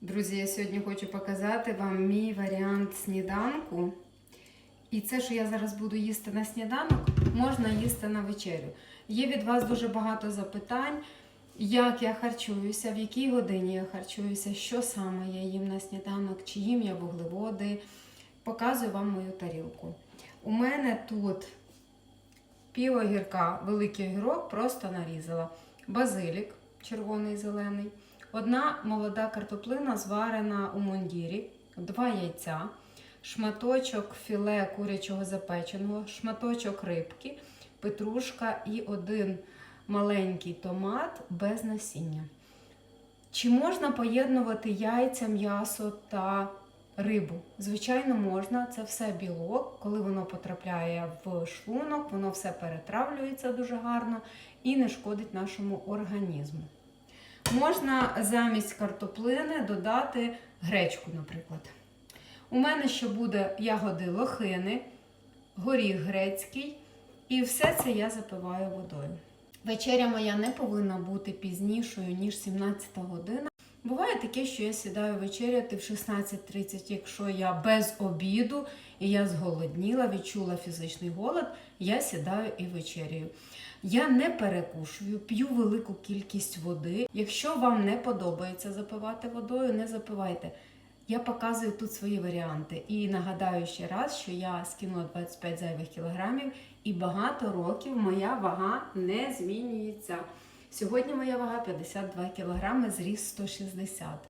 Друзі, я сьогодні хочу показати вам мій варіант сніданку. І це, що я зараз буду їсти на сніданок, можна їсти на вечерю. Є від вас дуже багато запитань, як я харчуюся, в якій годині я харчуюся, що саме я їм на сніданок, чи їм я вуглеводи. Показую вам мою тарілку. У мене тут пів огірка, великий огірок, просто нарізала. Базилік червоний зелений. Одна молода картоплина зварена у мундірі, два яйця, шматочок філе курячого запеченого, шматочок рибки, петрушка і один маленький томат без насіння. Чи можна поєднувати яйця, м'ясо та рибу? Звичайно, можна. Це все білок. Коли воно потрапляє в шлунок, воно все перетравлюється дуже гарно і не шкодить нашому організму. Можна замість картоплини додати гречку, наприклад. У мене ще буде ягоди лохини, горіх грецький, і все це я запиваю водою. Вечеря моя не повинна бути пізнішою, ніж 17 година. Буває таке, що я сідаю вечеряти в 16.30, якщо я без обіду і я зголодніла, відчула фізичний голод, я сідаю і вечерюю. Я не перекушую, п'ю велику кількість води. Якщо вам не подобається запивати водою, не запивайте. Я показую тут свої варіанти. І нагадаю ще раз, що я скинула 25 зайвих кілограмів, і багато років моя вага не змінюється. Сьогодні моя вага 52 кілограми, зріс 160.